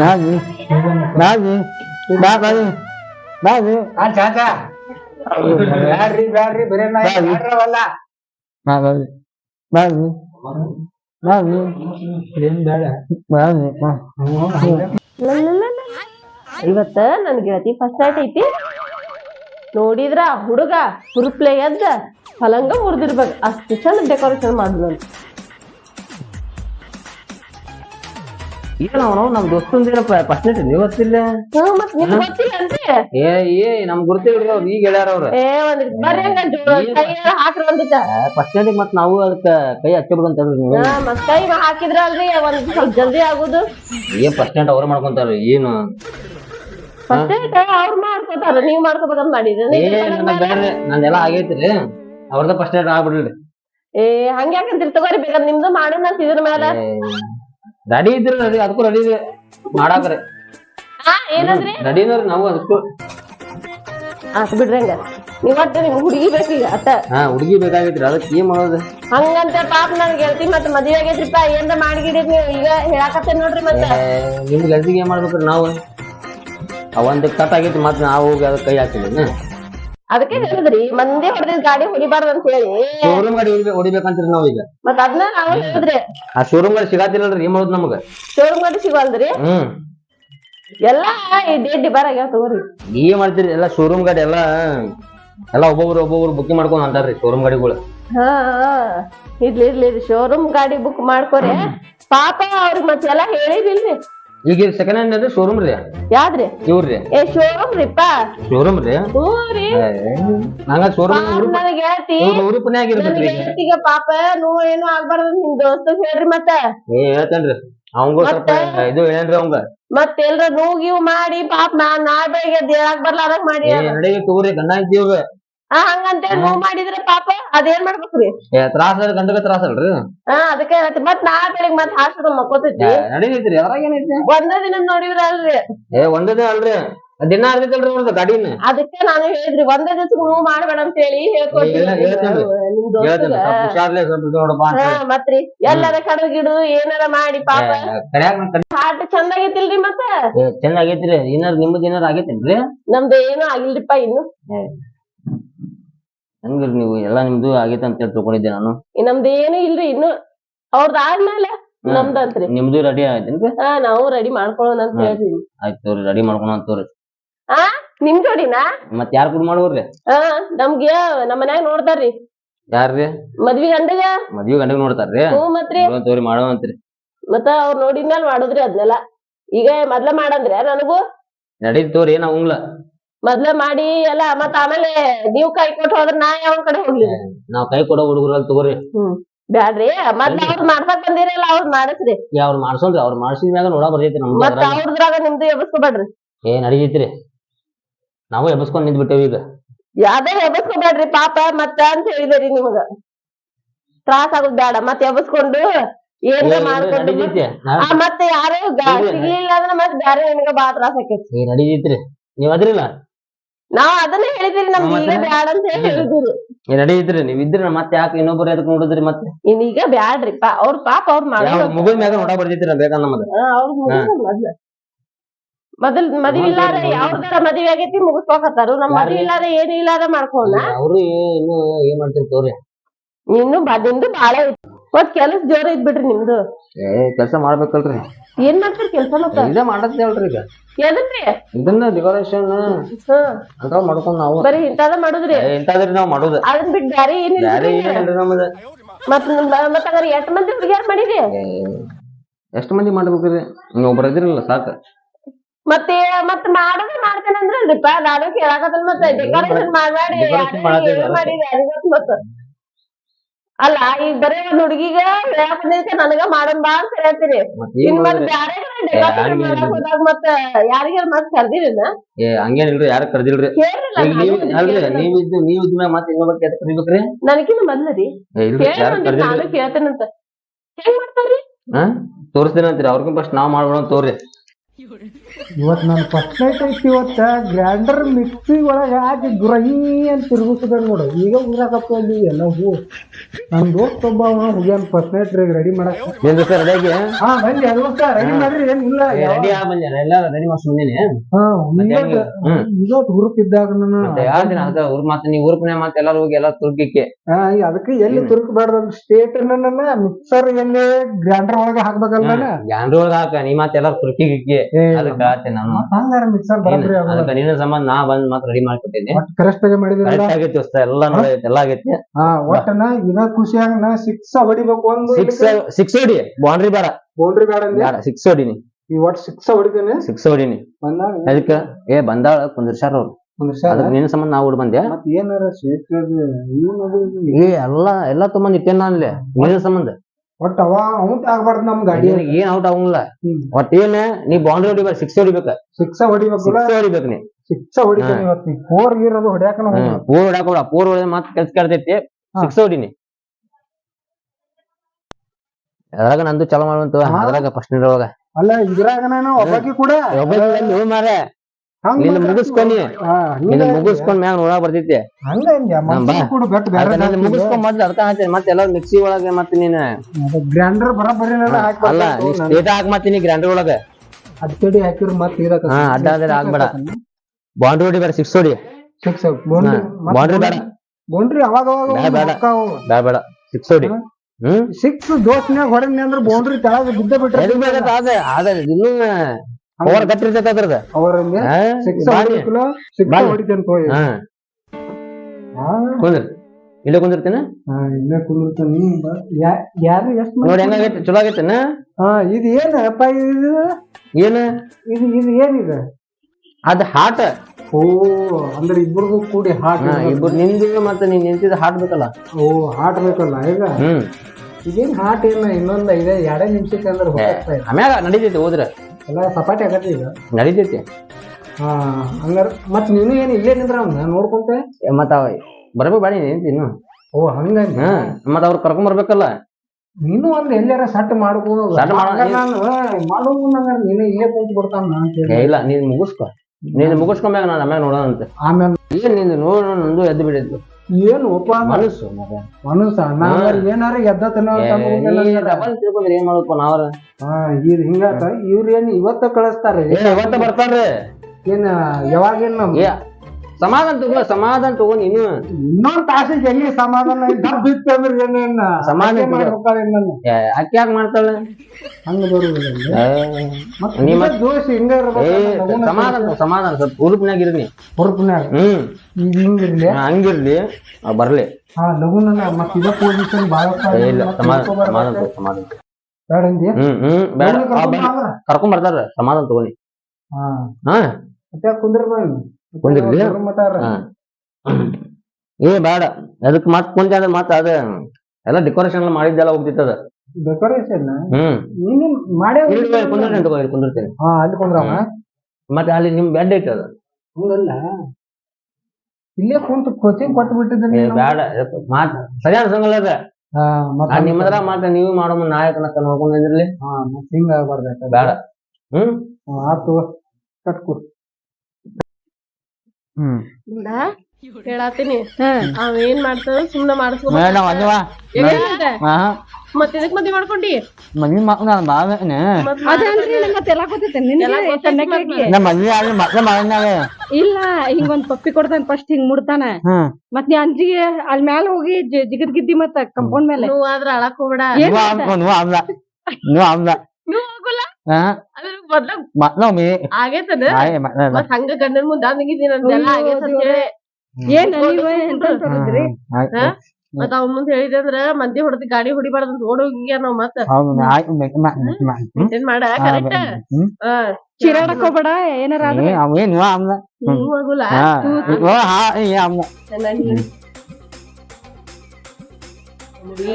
ನಾಗಿ ನಾಗಿ ಬಾ ಬಾಯಿ ಬಾಯಿ ಆ ಚಾಚಾ ಬ್ಯಾಡ್ರಿ ಬ್ಯಾಡ್ರಿ ಬರೇ ನಾ ಬ್ಯಾಡ್ರಿ. ಬ್ಯಾಡ್ರವಲ್ಲ. ನಾಗಿ ನಾಗಿ ಬಾಯಿ ಏನ್ ಬೇಡ. ಬಾ ಇವತ್ತ ನನ್ ಗೆಳತಿ ಫಸ್ಟ್ ನೈಟ್ ಐತಿ. ನೋಡಿದ್ರ ಹುಡುಗ ಹುರುಪ್ಲೆ ಎದ್ದ ಫಲಂಗ ಮುರಿದಿರ್ಬೇಕು. ಅಷ್ಟು ಚಂದ ಡೆಕೋರೇಷನ್ ಮಾಡಿದ್ನು ನಾವು ನಮ್ ದೋಸ್ತಂದ ಏನಪ್ಪ ಫಸ್ಟ್ ನೈಟ್ ಇವತ್ತಿಲ್ಲ ಹ್ಮ್ ಮತ್ ನಿಮ್ಗ್ ಗೊತ್ತಿಲ್ಲ ಏ ಏ ನಮ್ ಗುರ್ತಿ ಹಿಡಿದ ಅವ್ರು ಈಗ ಹೇಳ್ಯಾರ ಅವ್ರ. ಏ ಒಂದ್ ಬರ್ರಿ ಹಂಗ ಕೈ ಹಾಕ್ರಿ ಒಂದಿಟ ಫಸ್ಟ್ ನೈಟ್ ಮತ್ ನಾವು ಅದಕ್ಕ ಕೈ ಹಚ್ಚಬಿಡು ಅಂತ ನೀವು. ಮತ್ ಕೈ ಹಾಕಿದ್ರ ಅಲ್ರಿ ಒಂದ್ ಸ್ವಲ್ಪ ಜಲ್ದಿ ಆಗುದು. ಏನ್ ಫಸ್ಟ್ ನೈಟ್ ಅವ್ರ ಮಾಡ್ಕೊಂತಾರ ಏನು? ನೈಟ್ ಅವ್ರು ಮಾಡ್ಕೋತಾರ ನೀವ್ ಮಾಡ್ಕೋಬೇಕಂತ ಮಾಡಿದ್ರಿ. ಏ ನನ್ನ ಬ್ಯಾಡ್ರಿ ನಂದೆಲ್ಲ ಆಗೈತ್ರಿ. ಅವ್ರದ ಫಸ್ಟ್ ನೈಟ್ ಆಗ್ಬಿಡ್ರಿ. ಏ ಹಂಗ್ಯಾಕಂತಿರ್ ತಗೋರಿ ಬೇಕಾದ್ರೆ ನಿಮ್ದು ಮಾಡೋಣ ಇದ್ರ ಮೇಲೆ ರೆಡಿ ಇದ್ರಿ ರೆಡಿ ಅದಕ್ಕೂ ರೆಡಿ ಇದೆ ಮಾಡಾಕ್ರಿ. ಹಾ ಏನಂದ್ರಿ? ರೆಡಿನ ನಾವು ಅದಕ್ಕೂ. ಆತ್ ಬಿಡ್ರಿ ಹಂಗ ನೀವ್ ಒಟ್ಟು ನಿಮ್ ಹುಡುಗಿ ಬೇಕೀಗ ಅಟ್ಟ ಹಾ ಹುಡುಗಿ ಬೇಕಾಗಿದ್ರೆ ಅದಕ್ಕೆ ಏನ್ ಮಾಡೋದು? ಹಂಗಂತ ಪಾಪ ನನ್ ಗೆಳತಿ ಮತ್ತ ಮದ್ವೆ ಆಗೈತ್ರಿಪ್ಪ ಏನ್ರ ಮಾಡಿಗಿಡಿದ್ ನೀವು ಈಗ ಹೇಳಾಕತ್ತೇನ್ ನೋಡ್ರಿ ಮತ್ತ. ನಿಮ್ ಎಲ್ದಿಗೆ ಏನ್ ಮಾಡ್ಬೇಕ್ರಿ ನಾವು? ಅವಂದಕ್ಕೆ ಕಟ್ ಆಗೈತಿ ಮತ್ತೆ ನಾವು ಹೋಗಿ ಅದಕ್ಕೆ ಕೈ ಹಾಕಿದ್ದೀನಿ ಅದಕ್ಕೆ ಹೇಳಿದ್ರಿ ಮಂದಿ ಹೊಡೆದಿದ್ ಗಾಡಿ ಹೊಡಿಬಾರ್ದು ಅಂತ ಹೇಳಿ. ಶೋರೂಮ್ ಗಾಡಿ ಹೊಡಿಬೇಕು ಹೊಡಿಬೇಕಂತೀರಿ ನಾವ್ ಈಗ. ಮತ್ತ ಅದನ್ನ ನಾವು ಹೇಳಿದ್ರಿ. ಆ ಶೋರೂಮ್ ಗಾಡಿ ಸಿಗಾತಿರಲ್ರಿ ಏನ್ ಮಾಡೋದು ನಮಗ. ಶೋರೂಮ್ ಗಾಡಿ ಸಿಗವಲ್ದ್ರಿ? ಹ್ಮ್. ಎಲ್ಲಾ ಈ ಡೇಟ್ ಡಿಬಾರ್ ಆಗ್ಯಾವ ತಗೋರಿ. ಏನ್ ಮಾಡ್ತೀರಿ ಎಲ್ಲಾ ಶೋರೂಮ್ ಗಾಡಿ ಎಲ್ಲಾ ಎಲ್ಲಾ ಒಬ್ಬೊಬ್ರು ಒಬ್ಬೊಬ್ರು ಬುಕಿಂಗ್ ಮಾಡ್ಕೊಂಡ್ ಅಂತಾರ್ರಿ ಶೋರೂಮ್ ಗಾಡಿಗಳು. ಹಾ. ಇರ್ಲಿ ಇರ್ಲಿ ಶೋರೂಮ್ ಗಾಡಿ ಬುಕ್ ಮಾಡ್ಕೋರಿ ಪಾಪ ಅವ್ರಿಗೆ ಮತ್ತೆ ಎಲ್ಲಾ ಈಗ ಸೆಕೆಂಡ್ ಹ್ಯಾಂಡ್ ಅಂದ್ರೆ ಶೋರೂಮ್ ರೀ. ಯಾವ್ದ್ರಿ? ಇವ್ರಿ ಏ ಶೋರೂಮ್ ರೀಪ್ಪ ಶೋರೂಮ್ ರೀ? ಹ್ಞೂ ರೀ. ನಂಗ ಶೋರೂಮ್ ನನಗೆ ಹೇಳ್ತಿ. ಊರು ಪುಣ್ಯ ಆಗಿರ್ಬೇಕ್ರಿ ಈಗ. ಪಾಪ ನೋವು ಏನು ಆಗ್ಬಾರ್ದು ನಿಮ್ ದೋಸ್ತ ಹೇಳ್ರಿ ಮತ್ತ. ಏ ಹೇಳ್ತೇನ್ರಿ. ಅವಂಗೂ ಸ್ವಲ್ಪ ಇದು ಹೇಳ್ರಿ ಅವಂಗ. ಮತ್ತೆ ಎಲ್ರ ನೋವು ಗೀವು ಮಾಡಿ ಪಾಪ ನಾ ನಾಳೆ ಬೆಳಿಗ್ಗೆ ಎದ್ದ್ ಹೇಳಾಕ್ ಬರ್ಲಾರಂಗ್ ಮಾಡಿ ನಡಿಗೆ ತಗೋರಿ ಗಂಡ ಇದ್ದೀವಿ ಆ ಹಂಗಂತ ನೋವು ಮಾಡಿದ್ರೆ ಪಾಪ ಅದೇನ್ ಮಾಡ್ಬೇಕ್ರಿ? ಏ ತ್ರಾಸ ಗಂಡಗ ತ್ರಾಸ ಅಲ್ರಿ ಹಾ ಅದಕ್ಕೆ ಹೇಳ್ತಿ ಮತ್ ನಾ ಬೆಳಿಗ್ಗೆ ಮತ್ ಹಾಸ್ಪಿಟಲ್ ಮಕ್ಕೋತೈತಿ ನಡೀತೈತ್ರಿ ಅದ್ರಾಗ ಏನೈತಿ ಒಂದೇ ದಿನ ನೋಡಿದ್ರ ಅಲ್ರಿ. ಏ ಒಂದೇ ಅಲ್ರಿ? ದಿನ ಅರ್ದಿತ್ತಲ್ರಿ ಅವ್ರದ್ದು ಗಾಡಿನ? ಅದಕ್ಕೆ ನಾನು ಹೇಳಿದ್ರಿ ಒಂದೇ ದಿವಸ ನೋವು ಮಾಡ್ಬೇಡ ಅಂತ ಹೇಳಿ ಹೇಳ್ಕೊಡ್ತೀನಿ ಮತ್ರಿ ಎಲ್ಲಾರ ಕಡದ್ ಗಿಡದು ಏನಾರ ಮಾಡಿ ಪಾಪ. ಹಾಟ್ ಚಂದಾಗೈತಿಲ್ರಿ ಮತ್ತ? ಚಂದಾಗೈತ್ರಿ ಏನಾರ ನಿಮ್ಮದ್ ಏನಾರ ಆಗೈತೇನ್ರಿ? ನಮ್ದು ಏನೂ ಆಗಿಲ್ರಿಪ್ಪ ಇನ್ನು. ಹೆಂಗ್ರಿ ನೀವು ಎಲ್ಲಾ ನಿಮ್ದು ಆಗೈತೆ ಅಂತ ಹೇಳಿ ತಿಳ್ಕೊಂಡಿದ್ದೆ ನಾನು. ನಮ್ದು ಏನು ಇಲ್ರಿ ಇನ್ನು ಅವ್ರದ್ದು ಆದ್ಮೇಲೆ ನಮ್ದಂತ್ರಿ. ನಿಮ್ದು ರೆಡಿ ಆಯ್ತೇನ್ರಿ ಹಾ ನಾವು ರೆಡಿ ಮಾಡ್ಕೊಳ್ಳೋಣ ಅಂತ ಹೇಳ್ತೀವಿ. ಆಯ್ತು ತೋರಿ ರೆಡಿ ಮಾಡ್ಕೊಳ ತೋರಿ ಆ ನಿಮ್ ಜೋಡಿನಾ? ಮತ್ ಯಾರ್ ಕೂಡ ಮಾಡುವ್ರಿ ಹಾ ನಮ್ಗೆ ನಮ್ಮ ಮನ್ಯಾಗ ನೋಡ್ತಾರ್ರಿ. ಯಾರ್ರಿ? ಮದ್ವಿ ಗಂಡಗ? ಮದ್ವಿ ಗಂಡಗ ನೋಡ್ತಾರ್ರಿ? ಹ್ಞೂ ಮತ್ರಿ. ತೋರಿ ಮಾಡೋವಂತ್ರಿ ಮತ್ತ ಅವ್ರ ನೋಡಿದ್ಮೇಲೆ ಮಾಡುದ್ರಿ ಅದ್ನೆಲ್ಲ. ಈಗ ಮೊದ್ಲ ಮಾಡಂದ್ರೆ ನನಗೂ? ನಡೀತ್ ತೋರಿ ನಾವ್ ಉಂಗ್ಲ. ಮೊದ್ಲ ಮಾಡಿ ಎಲ್ಲ ಮತ್ತ ಆಮೇಲೆ ನೀವ್ ಕೈ ಕೊಟ್ಟು ಹೋದ್ರ ನಾ ಯಾವ ಕಡೆ ಹೋಗ್ಲಿ ನಾವ್ ಕೈ ಕೊಡೋ ಹುಡುಗರಲ್ಲಿ ತಗೋರಿ. ಬ್ಯಾಡ್ರಿ. ಮತ್ತೆ ಅವ್ರ ಮಾಡ್ಸಕ್ ಬಂದಿರಲ್ಲ ಅವ್ರ ಮಾಡಸ್ರಿ. ಅವ್ರ ಮಾಡ್ಸೋಲ್ರಿ ಅವ್ರ ಮಾಡ್ಸಿದ ಮ್ಯಾಗ ನೋಡ ಬರ್ತೈತಿ ನಮ್ದು ಮತ್ತ. ಅವ್ರದ್ರಾಗ ನಿಮ್ದು ಎಬ್ಸ್ಕೊಬೇಡ್ರಿ. ಏ ನಡೀತೈತ್ರಿ. ನಾವು ಎಬ್ಸ್ಕೊಂಡ್ ನಿಂತ್ ಬಿಟ್ಟೇವಿ ಈಗ. ಯಾವ್ದೇ ಎಬ್ಸ್ಕೊಬೇಡ್ರಿ ಪಾಪ ಮತ್ತ ಅಂತ ಹೇಳಿದ್ರಿ ನಿಮಗ? ತ್ರಾಸ ಆಗುದ್ ಬೇಡ ಮತ್ ಎಬ್ಸ್ಕೊಂಡು ಏನ್ ಮಾಡ್ಕೊಂಡು ಆ ಮತ್ತೆ ಯಾರು ಸಿಗ್ಲಿಲ್ಲ ಅಂದ್ರ ಮತ್ ಬ್ಯಾರೆ ನಿಮ್ಗ ಬಾಳ ತ್ರಾಸ ಆಕೈತಿ ನಡೀತೈತ್ರಿ. ನೀವ್ ಅದ್ರಿಲ್ಲ? ನಾವ್ ಅದನ್ನ ಹೇಳಿದಿರಿ ನಮ್ಗೆ ಈಗ? ಬ್ಯಾಡ ಅಂತ ಹೇಳಿ ಹೇಳಿದಿರಿ. ಏ ನಡೀತ್ರಿ ನೀವ್ ಇದ್ರಿ ಮತ್ತೆ ಯಾಕೆ ಇನ್ನೊಬ್ರು ಎದಕ್ ನೋಡಿದ್ರಿ ಮತ್ತೆ? ಇನ್ ಈಗ ಬ್ಯಾಡ್ರಿ ಪಾ ಅವ್ರ ಪಾಪ ಅವ್ರ ಮುಗಿದ ಮ್ಯಾಗ ನೋಡ ಬರ್ತಿದ್ರ ಬೇಕಂದ ನಮ್ಮದು. ಅವ್ರ ಮೊದ್ಲ. ಮದ್ವಿ ಇಲ್ಲಾರ ಯಾವ್ದಾರ ಮದ್ವಿ ಆಗೈತಿ ಮುಗಿಸ್ಕೊಕತ್ತಾರು. ನಮ್ ಮದ್ವಿ ಇಲ್ಲಾರ ಏನು ಇಲ್ಲಾರ ಮಾಡ್ಕೊಂಡ ಅವ್ರು ಏನು ಇನ್ನು ಏನ್ ತೋರಿ? ಇನ್ನು ಬದಿಂದು ಬಾಳೆ ಐತಿ ಒಟ್ ಕೆಲಸ ಜೋರ ಐತ್ ಬಿಡ್ರಿ ನಿಮ್ದು. ಏ ಕೆಲಸ ಮಾಡ್ಬೇಕಲ್ರಿ. ಏನ್ ಮಾಡ್ತೀರಿ ಕೆಲ್ಸ ಮತ್ತ ಇದೇ ಮಾಡತ್ತೇವಲ್ರಿ ಈಗ. ಎದಕ್ರಿ ಇದನ್ನ ಡೆಕೋರೇಷನ್ ಹಾ. ಅಂತಾವ್ ಮಾಡ್ಕೊಂಡ್ ನಾವು. ಬರೀ ಇಂತಾದ ಮಾಡುದ್ರಿ? ಏ, ಇಂತಾದ್ರಿ ನಾವ್ ಮಾಡೋದು. ಅದನ್ ಬಿಟ್ ಬ್ಯಾರೆ ಏನಿಲ್ಲ ಬ್ಯಾರೆ ಏನಿಲ್ರಿ ನಮ್ಮದ ಮತ್ ಮತ್ತ ಹಂಗಾರ ಎಷ್ಟ್ ಮಂದಿ ಹುಡುಗಿಯಾರ್ ಮಾಡಿರಿ? ಎಷ್ಟ್ ಮಂದಿ ಮಾಡ್ಬೇಕ್ರಿ? ನೀವು ಒಬ್ರ ಇದ್ರಲ್ಲ ಸಾಕ. ಮತ್ತೆ ಮತ್ ಮಾಡೋದೇ ಮಾಡ್ತೇನೆ ಅಂದ್ರೆ ಕೇಳಾಕತ್ತೇನ್ ಮತ್ತೆ ಡೆಕೋರೇಷನ್ ಮಾಡ್ಬೇಡಿ Decoration ಮಾಡತ್ತೇವ್ರಿ ಅದಕ್ಕೆ. ಮಾಡಿರಿ ಅದಿಗೊತ್ತು ಮತ್ತ. ಅಲ್ಲ ಈ ಬರೀ ಒಂದ್ ಹುಡುಗಿಗ ಹೇಳಕ್ ಬಂದೈತೆ ನನಗ ಮಾಡನ್ ಬಾ ಅಂತ ಹೇಳ್ತೀರಿ ಇನ್ ಮತ್ ಬ್ಯಾರೆ ಹೋದಾಗ ಮತ್ತ ಯಾರಿಗಾರ ಮತ್ ಕರ್ದಿರಿನ ಏ ಹಂಗೇನಿಲ್ರಿ ಯಾರು ಕರ್ದಿಲ್ರಿ? ನೀವ್ ಅಲ್ರಿ ನೀವ್ ಇದ್ದು ನೀವ್ ಇದ್ದ ಮ್ಯಾಗ ಕರಿಬೇಕ್ರಿ? ನನಗಿನ್ನ ಮೊದ್ಲರಿ ನಾನು ಕೇಳ್ತೇನಂತ. ಹೆಂಗ್ ಮಾಡ್ತಾರ್ರಿ? ಹಾ? ತೋರಿಸ್ತೀನಿ ಅಂತೀರಿ ಅವ್ರಿಗೂ ಫಸ್ಟ್ ನಾವ್ ಮಾಡ್ಬಿಡೋಣ ತೋರಿ ಇವತ್ ನನ್ ಫಸ್ಟ್ ನೈಟ್ ಐತಿ ಇವತ್ತ. ಗ್ರ್ಯಾಂಡರ್ ಮಿಕ್ಸಿ ಒಳಗ ಹಾಕಿ ಗುರಹಿ ಅಂತ ತಿರುಗಿಸಿದ ನೋಡು. ಈಗ ಉದ್ರಾಕಪ್ಪ ಅಲ್ಲಿ ಎಲ್ಲ ಹೂ ನನ್ ದೋಸ್ತ ಒಬ್ಬ ಹುಗಿಯನ್ ಫಸ್ಟ್ ನೈಟ್ ರೆಡಿ ಮಾಡಕ್. ಏನ್ ಸರ್ ರೆಡಿ ಹಾ ಬಂದಿ ಅದಕ್ಕ ರೆಡಿ ಮಾಡ್ರಿ ಏನ್ ಇಲ್ಲ. ರೆಡಿ ಆ ಬಂದೆ ಎಲ್ಲ ರೆಡಿ ಮಾಡ್ಸಿ ಬಂದಿನಿ. ಹಾ ಮತ್ತೆ ಹೆಂಗ? ಹ್ಮ್. ಇವತ್ ಹುರುಪ್ ಇದ್ದಾಗ ಮತ್ತೆ ಯಾವ ದಿನ ಅದ ಊರ್ ಮಾತ್ರ ನೀ ಊರ್ ಮಾತ್ರ ಎಲ್ಲರೂ ಹೋಗಿ ಎಲ್ಲ ತುರ್ಕಿಕ್ಕೆ? ಅದಕ್ಕೆ ಎಲ್ಲಿ ತುರುಕ್ಬಾರ್ದು ಸ್ಟೇಟ್ ಮಿಕ್ಸರ್ ಎಲ್ಲಿ ಗ್ರ್ಯಾಂಡರ್ ಒಳಗೆ ಹಾಕ್ಬೇಕಲ್ಲ ಗ್ರ್ಯಾಂಡರ್ ಒಳಗೆ ಹಾಕ ನೀ ಮಾತ್ರ ಎಲ್ಲಾರು ತುರ್ಕಿಕ್ಕೆ ಅದಕ್ಕೆ ಆತೆ ನಾನು ಹಂಗಾರ ಮಿಕ್ಸರ್ ಬರಬ್ರಿ ಅದಕ್ಕೆ ನಿನ್ನ ಸಂಬಂಧ ನಾ ಬಂದ್ ಮಾತ್ರ ರೆಡಿ ಮಾಡ್ಕೊಟ್ಟಿದ್ದೆ. ಕರೆಕ್ಟ್ ಆಗಿ ಮಾಡಿದ್ರಲ್ಲ? ಕರೆಕ್ಟ್ ಆಗೈತಿ ದೋಸ್ತ ಎಲ್ಲ ಎಲ್ಲ ಆಗೈತಿ. ಹಾ ಒಟ್ಟನ ಖುಷಿಯಾಗ ನಾ ಸಿಕ್ಸ್ ಹೊಡಿಬೇಕು ಒಂದು ಸಿಕ್ಸ್ ಸಿಕ್ಸ್ ಹೊಡಿ ಬೌಂಡ್ರಿ ಬೇಡ. ಬೌಂಡ್ರಿ ಬೇಡ ಬೇಡ ಸಿಕ್ಸ್ ಹೊಡಿನಿ ಈ ಒಟ್ ಸಿಕ್ಸ್ ಹೊಡಿತೇನೆ ಸಿಕ್ಸ್ ಹೊಡಿನಿ ಬಂದಾಗ ಅದಕ್ಕ ಏ ಬಂದಾಳ ಕುಂದ್ರಸಾರ ಅವ್ರು. ಅದಕ್ಕೆ ನಿನ್ನ ಸಂಬಂಧ ನಾ ಊರ್ ಬಂದೆ. ಏನಾರ ಏ ಎಲ್ಲ ಎಲ್ಲ ತುಂಬಾ ಇಟ್ಟೇನ ಅಲ್ಲೇ ನಿನ್ನ ಸಂಬಂಧ? ಒಟ್ಟ ಅವ ಔಟ್ ಆಗ್ಬಾರ್ದು ನಮ್ ಗಾಡಿ ಏನ್ ಔಟ್ ಆಗಂಗಿಲ್ಲ. ಒಟ್ ಏನ್ ನೀ ಬೌಂಡ್ರಿ ಹೊಡಿಬೇಕು ಸಿಕ್ಸ್ ಹೊಡಿಬೇಕ. ಸಿಕ್ಸ್ ಹೊಡಿಬೇಕು ಹೊಡಿಬೇಕು ನೀ. ಸಿಕ್ಸ್ ಹೊಡಿತೀನಿ ಇವತ್ತು ಫೋರ್ ಗೀರ್ ಅದು ಹೊಡ್ಯಾಕನ ಹೋಗಿ ಹ್ಮ್ ಪೂರ್ ಹೊಡಾಕೋಡ ಪೂರ್ ಹೊಡೆದ ಮತ್ತೆ ಕೆಲ್ಸ ಕಾಡ್ತೈತಿ. ಸಿಕ್ಸ್ ಹೊಡಿನಿ. ಅದ್ರಾಗ ನಂದು ಚಲೋ ಮಾಡುವಂತ. ಅದ್ರಾಗ ಫಸ್ಟ್ ಒಳಗ ಅಲ್ಲ ಇದ್ರಾಗ ನಾನು ಒಬ್ಬಾಕಿ ಕೂಡ. ಮಾರೆ ಹಂಗ್ ನಿನ್ನ ಮುಗಿಸ್ಕೊನಿ ನಿನ್ನ ಮುಗಿಸ್ಕೊಂಡ್ ಮ್ಯಾಗ ಬರ್ತೈತಿ ಮುಗಿಸ್ಕೊಂಡ್ ಮೊದ್ಲು ಹಾಕ್ತೇನೆ. ಮತ್ತೆ ಎಲ್ಲ ಮಿಕ್ಸಿ ಒಳಗೆ ಮತ್ತೆ ನೀನ್. ಗ್ರೈಂಡರ್ ಬರಬರಿ ಅಲ್ಲ ನೀ ಸ್ಟೇಟ್ ಹಾಕ್ ಮತ್ತೆ ನೀ ಗ್ರೈಂಡರ್ ಒಳಗ. ಅಡ್ತಡಿ ಹಾಕಿರ್ ಮತ್ ಇದಾಕ ಹಾ ಅಡ್ಡ ಅದ್ರ ಆಗ್ಬೇಡ. ಬೌಂಡ್ರಿ ಹೊಡಿ ಬೇಡ ಸಿಕ್ಸ್ ಹೊಡಿ. ಸಿಕ್ಸ್ ಬೌಂಡ್ರಿ ಬೇಡ. ಬೌಂಡ್ರಿ ಅವಾಗ ಬೇಡ, ಬೇಡ. ಅವಾಗ ಬೇಡ ಬೇಡ. ಸಿಕ್ಸ್ ಹೊಡಿ. ಹ್ಮ್? ಸಿಕ್ಸ್ ದೋಸ್ನ್ಯಾಗ ಹೊಡೆದ್ನಿ ಅಂದ್ರ ಬೌಂಡ್ರಿ ತೆಳಗ ಬಿದ್ದ ಬಿಟ್ರೆ ಅದ ಅದ ಇನ್ನೂ ಓವರ್ ಗಟ್ಟಿರ್ತೈತೆ ಅದ್ರದ ಅವರಲ್ಲಿ ಹಾ? ಸಿಕ್ಸ್ ಬಾನಿ. ಹೊಡಿಬೇಕಲ್ಲ ಸಿಕ್ಸ್ ಬಾನಿ. ಹೊಡಿತೇನೆ ಹೋಗಿ ಹಾ. ಕುಂದ್ರ. ಇಲ್ಲೇ ಕುಂದಿರ್ತೀನ? ಇಲ್ಲೇ ಕುಂದಿರ್ತಾನೆ. ಯಾರು ಎಷ್ಟು ನೋಡಿ ಹೆಂಗಾಗೈತಿ ಚಲೋ ಆಗೈತೇನ? ಹಾ ಇದು ಏನಪ್ಪ ಇದು? ಏನ? ಇದು ಇದು ಏನಿದೆ? ಅದ್ ಹಾಟ. ಓ ಅಂದ್ರೆ ಇಬ್ಬರಿಗೂ ಕೂಡಿ ಹಾಟ್ ಇಬ್ರು ನಿಂದು ಮತ್ತೆ ನೀನ್ ನಿಂತಿದ ಹಾಟ್ ಬೇಕಲ್ಲ? ಓ ಹಾಟ್ ಬೇಕಲ್ಲ ಈಗ ಹ್ಮ್. ಇದೇನ್ ಹಾಟ್ ಏನ ಇನ್ನೊಂದ ಇದೆ ಎರಡೇ ನಿಮಿಷಕ್ಕೆ ಅಂದ್ರೆ ಹೋಗ್ತಾ ಇದೆ. ಆಮ್ಯಾಗ ನಡೀತೈತಿ ಹೋದ್ರ. ಎಲ್ಲ ಸಪಾಟಿ ಆಗತ್ತೆ ಈಗ. ನಡೀತೈತಿ. ಹಾ ಹಂಗಾರ ಮತ್ ನೀನು ಏನು ಇಲ್ಲೇ ನಿಂದ್ರ ಅವ್ನ? ನೋಡ್ಕೊಂತೆ? ಮತ್ತ ಬರ್ಬೇಕು ಬಾಡಿ ನಿಂತಿನ್ನು ಓ ಹಂಗ ಹಾ ಮತ್ತ ಅವ್ರ ಕರ್ಕೊಂಡ್ ಬರ್ಬೇಕಲ್ಲ. ನೀನು ಒಂದ್ ಎಲ್ಲಾರ ಸಟ್ ಮಾಡ್ಕೋ? ಸಟ್ ಮಾಡ- ನಾನು ಮಾಡು ನಂಗಾರ ನೀನು ಇಲ್ಲೇ ಕುಂತ್ ಬಿಡ್ತಾನ ಅಂತ ಹೇಳಿ. ಏ, ಇಲ್ಲ ನೀನ್ ಮುಗಿಸ್ಕೊ. ನೀನ್ ಮುಗಿಸ್ಕೊಂಡ್ಮ್ಯಾಗ ನಾನು ಆಮ್ಯಾಗ ನೋಡೋಣಂತೆ. ಆಮೇಲೆ ಏನ್ ನಿಂದು ನೋಡೋಣ ನಂದು ಎದ್ದು ಬಿಡಿದ್ಲು ಏನು ಒಪ್ಪ ಮನಸ್ಸು ಮಗ. ಮನುಷ್ಯ ನಾ ಏನಾರ ಎದ್ದತನ ಡಬಲ್ ತಿಳ್ಕೊಂಡ್ರೆ ಏನ್ ಮಾಡಪ್ಪ ನಾವ್ರ ಹಾ ಇದು ಹಿಂಗಾತ ಇವ್ರ ಏನ್ ಇವತ್ತ ಕಳಿಸ್ತಾರ? ಇವತ್ತ ಬರ್ತಾರ್ರಿ ಏನ್ ಯಾವಾಗೇನ್ ನಮ್ ಏ ಸಮಾಧಾನ ತಗೋ ಸಮಾಧಾನ ತಗೋ ನೀನು. ಇನ್ನೊಂದ್ ತಾಸಿಗೆ ಎಲ್ಲಿ ಸಮಾಧಾನ ಡಬ್ ಇತ್ತು ಅಂದ್ರೆ ಏನೇನ್ ಸಮಾಧಾನ ಅಕ್ಕಿ ಯಾಕೆ ಮಾಡ್ತಾಳೆ? ಹಂಗ ಬರುವುದಿಲ್ಲ ನೀ ಮತ್ತ್- ದೋಷ ಹಿಂಗ ಏ ಸಮಾಧಾನ ತಗೋ, ಸಮಾಧಾನ ಸ್ವಲ್ಪ ಹುರುಪಿನಾಗ ಇರ್ನಿ ಹೊರಪನ್ಯಾಗ? ಹ್ಮ್. ಈಗ ಹಿಂಗಿರ್ಲಿ? ಹಂಗಿರ್ಲಿ. ಆ, ಬರ್ಲಿ. ಹಾ ಲಗುನ ಮತ್ ಇದ ಪೊಸಿಷನ್ ಬಾಳ ಏ, ಇಲ್ಲ ಸಮಾಧಾನ ಸಮಾಧಾನ ತಗೋ, ಸಮಾಧಾನ ತಗೋ. ಬೇಡ ಹ್ಮ್ ಹ್ಮ್ ಬೇಡ. ಆ, ಬಾ. ಕರ್ಕೊಂಡ್ ಬರ್ತಾರ ಸಮಾಧಾನ ತಗೋನಿ. ಹಾ. ಹಾ. ಮತ್ತೆ ಕುಂದ್ರ? ಹಾ. ಏ ಬೇಡ. ಅದಕ್ ಮತ್ ಕುಂತ ಅಂದ್ರೆ ಮತ್ ಅದ ಎಲ್ಲ ಡೆಕೋರೇಷನ್ ಎಲ್ಲ ಮಾಡಿದ್ದೆಲ್ಲ ಹೋಗ್ತಿತ್ತದ ಡೆಕೋರೇಷನ್ ಕುಂದಿರ್ತೇನೆ ಕುಂದಿರ್ತೇನೆ. ಹಾ ಅಲ್ಲಿ ಕುಂದ್ರವ ಮತ್ತೆ ಅಲ್ಲಿ ನಿಮ್ ಬೆಡ್ ಐತೆ ಅದ. ಹಂಗಲ್ಲ ಇಲ್ಲೇ ಕುಂತು ಕೋಚಿಂಗ್ ಕೊಟ್ಟು ಬಿಟ್ಟಿದ್ದೀನಿ ಬೇಡ. ಮಾತ್ ಸರಿಯಾದ ಸಂಗಲ್ಲ ಅದ. ಹಾ ಆ ಮತ್ತೆ ನಿಮ್ಮದ್ರ ಮಾತ್ರ ನೀವು ಮಾಡೋ ಮುಂದ್ ನಾಯಕನಕ್ಕ ನೋಡ್ಕೊಂಡ್ ಬಂದಿರ್ಲಿ ಹಾ ಮತ್ತೆ ಹಿಂಗ ಆಗ್ಬಾರ್ದ ಬೇಡ. ಹ್ಮ್ ಆತು. ಕಟ್ಕು. ನೋಡ ಹೇಳಾತೀನಿ. ಅವ ಏನ್ ಮಾಡ್ತಾನ ಸುಮ್ನೆ ಮತ್ತೆ ಎದಕ್ ಮದ್ವಿ ಮಾಡ್ಕೊಂಡಿ? ಮದ್ವಿ ನಾನು ನಮ್ಮ ಮದ್ವೆ ಇಲ್ಲ ಹಿಂಗೊಂದ್ ಪಪ್ಪಿ ಕೊಡ್ತಾನ ಫಸ್ಟ್ ಹಿಂಗ್ ಮುಡ್ತಾನ. ಮತ್ ನೀ ಅಂಜಿಗೆ ಅಲ್ಲಿ ಮ್ಯಾಲ ಹೋಗಿ ಜಿಗಿದ್ ಗಿದ್ದಿ ಮತ್ತ ಕಂಪೌಂಡ್ ಮೇಲೆ. ನೀವು ಆದ್ರ ಅಳಕ್ ಹೋಗ್ಬೇಡ. ನೀವು ನೀವು ನೀವು ಆಮ್ಲ ನೀವು ಹೋಗಲ್ಲ ಹಾ ಅದ್ರ ಬದ್ಲ ಮಕ್ಳು ಮೀ ಆಗೇತದ ಆಯ್ ಮಕ್ಳು ಮತ್ ಹಂಗ ಗಂಡನ ಮುಂದ ಅಂದಿದ್ದೀನಿ ಎಲ್ಲ ಆಗೇತ ಅಂತ ಹೇಳಿ ಏನ್ ನೀವ್ ಎಂತ ತರದ್ರಿ ಹಾ? ಮತ್ ಅವ್ನ ಮುಂದ್ ಹೇಳಿದೆ ಅಂದ್ರ ಮಂದಿ ಹೊಡೆದ್ ಗಾಡಿ ಹೊಡಿಬಾರ್ದು ಅಂತ ಓಡ್ ಹೋಗಿ ನಾವ್ ಮತ್ತ ಏನ್ ಮಾಡ ಕರೆಕ್ಟ್ ಚಿರಾಡಕ್ ಹೋಗ್ಬೇಡ ಏನಾರ ಅವೇನು ನೀವು ಆಗುಲ್ಲ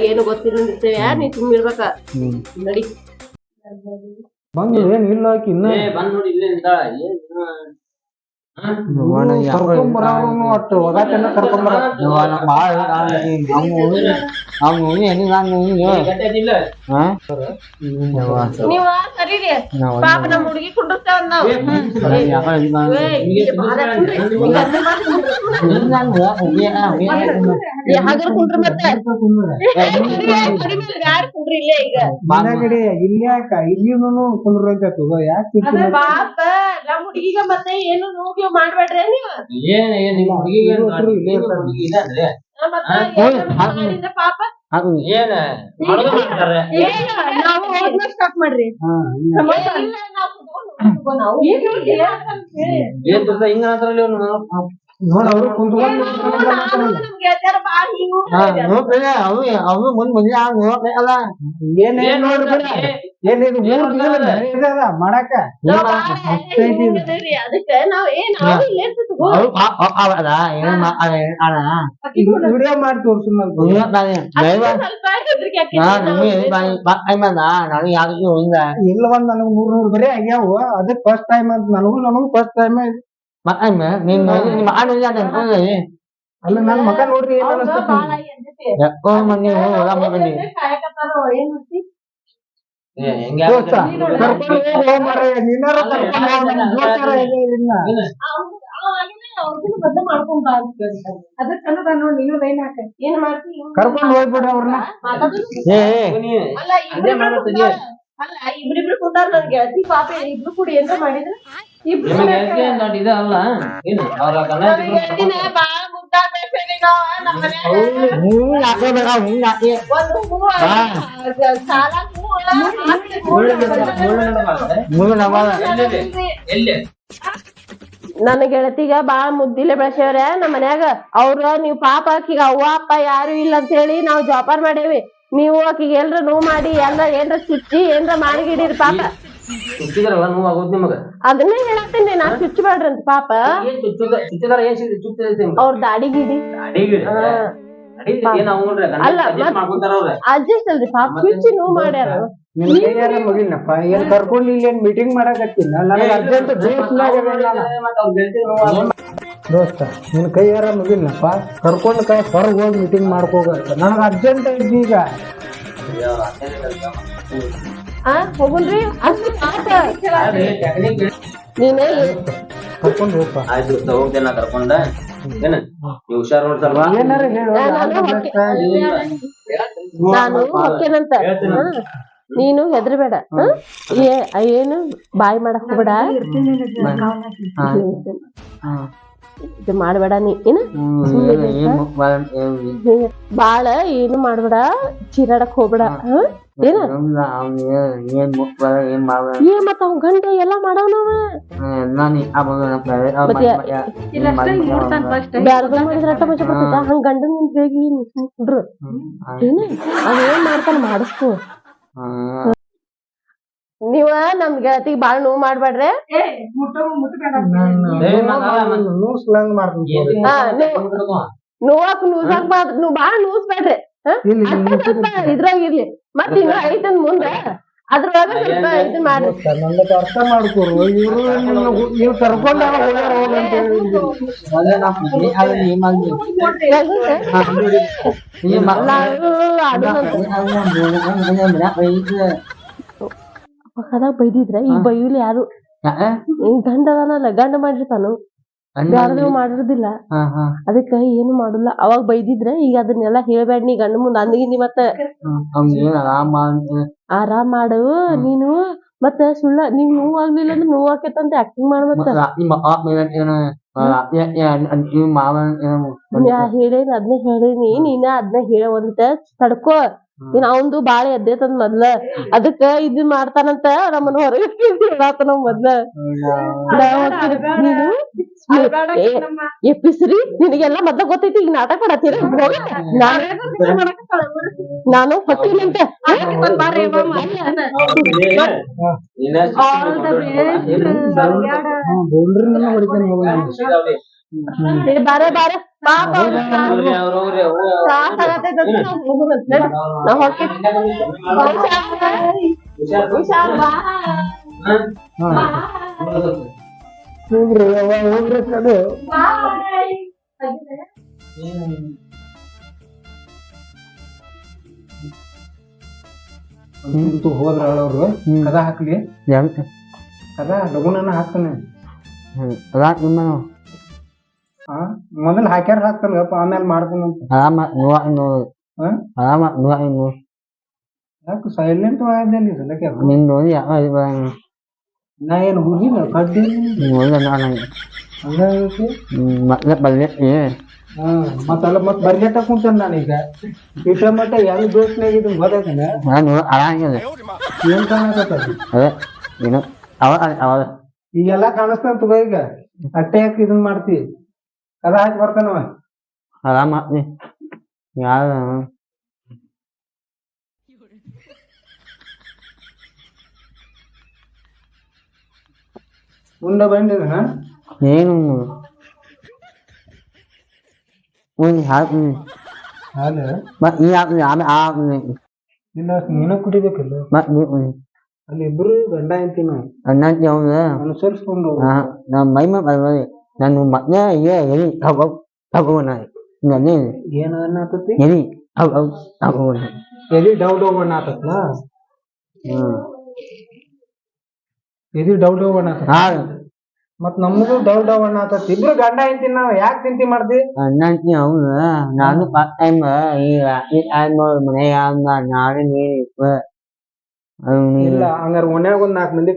ಏನು ಗೊತ್ತಿರಂದಿರ್ತೇವೆ ನೀ ತುಂಬಿರ್ಬೇಕ ನಡಿ ಬಂದು ಏನ್ ಇಲ್ಲ ಆಕಿ ಇನ್ನ? ಬಂದ್ ನೋಡಿ ಇಲ್ಲೇ ನಿಂತಾಳ ಏನ್ ನೀವ ಕರೀರಿ ಪಾಪ ನಮ್ ಹುಡುಗಿ ಕುಂಡಿರ್ತೇವ ನಾವ್ ಕುಂಡ್ರಿ. ಮತ್ತೆ ಕುಂಡ್ರಿ ಇಲ್ಲೇ ಈಗ ಇಲ್ಲಿ ಯಾಕ ಇಲ್ಲಿನೂ ಪಾಪ ನಮ್ ಹುಡುಗಿಗ ಮತ್ತೆ ಏನು ನೋವು ಮಾಡ್ಬೇಡ್ರಿ ನೀವು ಏನ್ ಏನ್ ನಿಮ್ ಹುಡುಗಿಗೆ ಹುಡುಗಿ ಇಲ್ಲ ಅಂದ್ರೆ ಪಾಪ ಅದು ಏನ್ ಮಾಡೋದು ಮಾಡ್ತಾರೆ ಏನ್ ನಾವು ಹೋದ್ನ ಸ್ಟಾಪ್ ಮಾಡ್ರಿ ನಾವ್ ನಾವು. ಏನ್ ಹಿಂಗ ಅಂತಾರಲ್ಲ ನೋಡ್ ಅವ್ರು ಕುಂತ್ಕೊಂಡು ಅವು ಅವು ಮುಂದ್ ನೋಡ್ಬಿಡ ಮೂರ್ ಮಾಡಾಕ ವಿಡಿಯೋ ಮಾಡಿ ನಾನು ಹಿಂಗ ಇಲ್ಲ. ಒಂದ್ ನನಗ್ ಮೂರ್ ನೂರ್ ಬರೀ ಆಗ್ಯಾವ. ಅದಕ್ ಫಸ್ಟ್ ಟೈಮ್ ಅಂತ ನನಗೂ ನನಗೂ ಫಸ್ಟ್ ಟೈಮ್ ಮಾ ನೀನ್ ನಿಮ್ಮ ಅಣ್ಣ ಇಲ್ಲ ಅಲ್ಲ ನನ್ ಮಕ ನೋಡ್ರಿ ಏನ್ ಅನಸ್ತೈತಿ. ಯಾಕೋ ಹೊಲ ಮಗನಿ? ಏ, ಹೆಂಗ್ ದೋಸ್ತ? ಕರ್ಕೊಂಡು ಹೋಗೋ ಮಾರಾಯ ದೋಸ್ತರ ಇದೆ ನೀನು ಹೋಗ್ಬಿಡ ಅವ್ರನ್ನ. ಏ. ಅಲ್ಲ ಇಬ್ರಿಬ್ರು ಕುಂತಾರ ನನ್ ಗೆಳತಿ ಪಾಪ ಇಬ್ರು ಕೂಡಿ ಮಾಡಿದ್ರ? ಇಬ್ರು ನಿಮಗೆ ಯಾಕೆ ಏನು ಅವ್ರ ಗೆಳತಿನ ಬಾಳ ಒಂದು ಸಾಲ ಎಲ್ಲಿ ನನ್ನ ಗೆಳತಿಗ ಬಾಳ ಮುದ್ದಿಲೆ ಬೆಳೆಸ್ಯವ್ರೆ ನಮ್ಮ ಮನ್ಯಾಗ ಅವ್ರ ನೀವ್ ಪಾಪ ಆಕಿಗ ಅವ್ವ ಅಪ್ಪ ಯಾರು ಇಲ್ಲ ಅಂತ ಹೇಳಿ ನಾವ್ ಜೋಪಾನ ಮಾಡೇವಿ. ನೀವು ಆಕಿಗೆ ಎಲ್ರ ನೋವು ಮಾಡಿ ಎಲ್ಲ ಏನ್ರ ಚುಚ್ಚಿ ಏನ್ರ ಮಾಡಿಗಿಡಿರಿ ಪಾಪ. ಚುಚ್ಚಿದ್ರಲ್ಲ ನೋವು ಆಗೋದು ನಿಮಗ? ಅದನ್ನೇ ಹೇಳತ್ತೀನಿ ನಾ ಚುಚ್ಚಬೇಡ್ರಿ ಅಂತ ಪಾಪ. ಏನ್ ಚುಚ್ಚುದ ಚುಚ್ಚಿದಾರ ಏನ್ ಅವ್ರ ದಾಡಿ ಗಿಡಿ. ಅಲ್ಲ, ಅಡ್ಜಸ್ಟ್ ಅಲ್ರಿ ಪಾಪ ಚುಚ್ಚಿ ನೋವು ಮಾಡ್ಯಾರ ಮುಗಿಲ್ನಪ್ಪ? ಏನ್ ಕರ್ಕೊಂಡು ಇಲ್ಲಿ ಏನ್ ಮೀಟಿಂಗ್ ಮಾಡಕತ್ತಿಲ್ಲ ನನಗೆ ಅರ್ಜೆಂಟ್ ದೋಸ್ತ ನಿನ್ನ ಕೈಯಾರ ಮುಗಿಲ್ಲಪ್ಪ ಕರ್ಕೊಂಡು ಕೈ ಹೊರಗೆ ಹೋಗಿ ಮೀಟಿಂಗ್ ಮಾಡ್ಕೋಗ ನನಗೆ ಅರ್ಜೆಂಟ್ ಐತಿ ಈಗ. ಆ ಹೋಗುನ್ರಿ. ಅಷ್ಟು ನೀನೇ ಕರ್ಕೊಂಡು ಹೋಗಪ್ಪ. ಆಯ್ತು ಹೋಗ್ತೇನೆ ನಾ ಕರ್ಕೊಂಡ. ಏನ? ನೀವು ಹುಷಾರ್ ನೋಡ್ ಏನಾರ ಹೇಳು ನಾನು ನಾನು ಹೊಕ್ಕೇನಂತ ಹಾ. ನೀನು ಹೆದರ್ಬೇಡ. ಏನು? ಬಾಯಿ ಮಾಡಕ್ ಹೋಗ್ಬೇಡ. ಇದು ಮಾಡ್ಬೇಡ ನೀ ಏನ? ಬಾಳ ಏನು ಮಾಡ್ಬೇಡ ಚೀರಾಡಕ್ ಹೋಗ್ಬೇಡ? ಏನ? ಏನ್ ಮತ್ತ ಅವ್ ಗಂಡ ಎಲ್ಲಾ ಬರ್ತದ ಹಂಗ ಗಂಡನ್ ಬೇಗ ಏನ್? ಮಾಡ್ತಾನ ಮಾಡಿಸ್ಕೊ. ನೀವ ನಮ್ ಗೆಳತಿಗ್ ಬಾಳ ನೋವು ಮಾಡ್ಬೇಡ್ರಿ ಏ ಮುಟ್ಟ ಮುಟ್ಬೇಡ ನೂಸ್ಲಂಗ್ ಮಾಡ್ತೀನಿ ಹಾ, ನೀವು- ನೋವಾಕ್ ನೂಸಾಕ್ ಬಾರ್ದ್ ನೀವ್ ಬಾಳ ನೂಸ್ಬೇಡ್ರಿ ಇದ್ರಾಗ ಇರ್ಲಿ. ಮತ್ ಇನ್ನ ಐತನ್ ಮುಂದ ಅದ್ರೊಳಗ ಸ್ವಲ್ಪ ಇದು ಮಾಡ್ರಿ. ನನ್ನ ಅರ್ಥ ಮಾಡ್ಕೋರು. ಇವ್ರು ನೀವು ಕರ್ಕೊಂಡ ಹೋಗ್ಯಾರ ಹೋಗ್ ಅಂತ ಹೇಳಿ ಪಕ್ಕದಾಗ ಬೈದಿದ್ರ ಈಗ ಬೈಯುಲಿ ಯಾರು? ಈ ಗಂಡ ಅದಾನಲ್ಲ ಗಂಡ ಮಾಡಿರ್ತಾನು ಯಾರು ಮಾಡಿರೋದಿಲ್ಲ. ಅದಕ್ಕ ಏನು ಮಾಡಲ್ಲ. ಅವಾಗ ಬೈದಿದ್ರ ಈಗ ಅದನ್ನೆಲ್ಲ ಹೇಳ್ಬೇಡ ನೀ ಗಂಡ ಮುಂದ ಅಂದಿಗಿಂದಿ ಮತ್ತ ಆರಾಮ್ ಮಾಡು ನೀನು ಮತ್ತ ಸುಳ್ಳ ನೀನ್ ನೋವು ಆಗ್ಲಿಲ್ಲ ಅಂದ್ರೆ ನೋವು ಆಕೇತಂತ ಆಕ್ಟಿಂಗ್ ಮಾಡ ಮತ್ತ ಯಾ ಹೇಳೇನಿ ಅದ್ನ ಹೇಳೇನಿ ನೀನ ಅದ್ನ ಹೇಳ ಒಂದ್ ತಡ್ಕೋ. ಏನ್ ಅವಂದು ಬಾಳ ಎದ್ದೇತಂದ್ ಮೊದ್ಲ. ಅದಕ್ಕ ಇದ್ ಮಾಡ್ತಾನಂತ ನಮ್ಮನ್ ಹೊರಗೆ ಹೇಳಾತನ ಮೊದ್ಲ. ಎಪ್ಪಿಸ್ರಿ ನಿನಗೆಲ್ಲ ಮೊದ್ಲ ಗೊತ್ತೈತಿ ಈಗ ನಾಟಕ ಮಾಡತ್ತೀರ. ನಾನು ಹೊಡಿತಾನೆ ಏ, ಬಾರೆ ಬಾರೆ ಪಾಪ ಸಾಕಾಗತೈತೆ ಅಂತ ನಾವ್ ಹೋಗುವಂತ ನಡಿ. ನಾವ್ ಹೊಕ್ಕಿವಿ. ಹುಷಾರ್ ಬಾ. ಹೋಗ್ರಿ ಅವ್ವ, ಹೋಗ್ರಿ ಕಡೆ ಬಾಯ್. ಅಂತೂ ಹೋದ್ರ ಅವ್ರು ಕದ ಹಾಕ್ಲಿ ಎಂತ ಕದ ಲಗುನನ ಹಾಕ್ತಾನೆ ರಾತ್ ನಿಮ್ಮ ಹಾ ಮೊದಲ್ ಹಾಕ್ಯಾರ ಹಾಕ್ತಾನಪ್ಪ ಆಮೇಲೆ ಮಾಡ್ತೀನಿ ಆಮ ನುವ ನೋಡು ಹಾ? ಆಮ ನುವ ನೋಡು ಯಾಕೆ ಸೈಲೆಂಟ್ ಆದಲ್ಲಿ ಸಲಕ್ಕೆ ನಿನ್ ನೋಡಿ ಯಾವ ನಾ ಏನು ಹುಡುಗಿನ ಕಡ್ಡಿ ನೋಡಿದ ನಾನು ಹಂಗಾಗೈತಿ? ಮತ್ತೆ ಬಲ್ಲೆ ಏ ಹಾ ಮತ್ತ ಬರ್ಗೆಟ ಕುಂತಾನ ನಾನೀಗ ಇಷ್ಟ ಮಟ್ಟ ಎಲ್ಲ ದೋಸ್ನಾಗಿದ್ದು ಗೊತ್ತಾಯ್ತಾನೆ ನಾನು ಆರಾಮಿಲ್ಲ ಏನ್ ಕಾಣಕತ್ತದ? ಅದೇ ಏನು ಅವ ಅವ. ಈಗೆಲ್ಲ ಕಾಣಿಸ್ತಾನ ತಗೋ ಈಗ. ಅಟ್ಟೆ ಯಾಕೆ ಇದನ್ ಮಾಡ್ತಿ. ಕದ ಹಾಕಿ ಬರ್ತಾನವ ಆರಾಮ ನೀ ಯಾರು ಮುಂದೆ ಬಂದಿದ ಏನು ಒಂದು ಹಾಕಿ ಹಾಲು ಮತ್ತೆ ಈ ಹಾಕಿ ಆಮೇಲೆ ಆ ಇಲ್ಲ ನೀನು ಕುಡಿಬೇಕಲ್ಲ ಮತ್ತೆ ಅಲ್ಲಿ ಇಬ್ರು ಗಂಡ ಅಂತೀನಿ ಅವನು ಅನುಸರಿಸ್ಕೊಂಡು ನಮ್ಮ ಮೈ ಮೇಲೆ ಬರ್ಬೋದು ನಾನು ಮತ್ತೆ ಏ ಎಲ್ಲಿ ತಗೋ ತಗೋಣ ನನ್ನೇ ಏನ ಅನ್ನತತಿ? ಎನಿ ಅವ ಅವನ ಎದಿ ಡೌ ಡೌ ಹ್ಞೂ ಎದಿ ಡೌ ಡೌ ಬಣ್ಣ ಹಾ. ಮತ್ ನಮಗೂ ಡೌ ಡೌ ಆತತ್ ಇಬ್ರು ಗಂಡ ಅಂತೀನಿ ನಾವ್ ಯಾಕೆ ತಿಂತಿ ಮಾಡ್ದಿ? ಅನ್ನಂತ ಅವನ. ನಾನು ಪಾರ್ಟ್ ಟೈಮ್ ಈ ರಾತ್ರಿ ಟೈಮ್ ಮನೆಯಾಗ ನಾನು ನೀರು ಇಲ್ಲ ಹಂಗಾರ ಓಣ್ಯಾಗ ಒಂದ್ ನಾಲ್ಕು ಮಂದಿ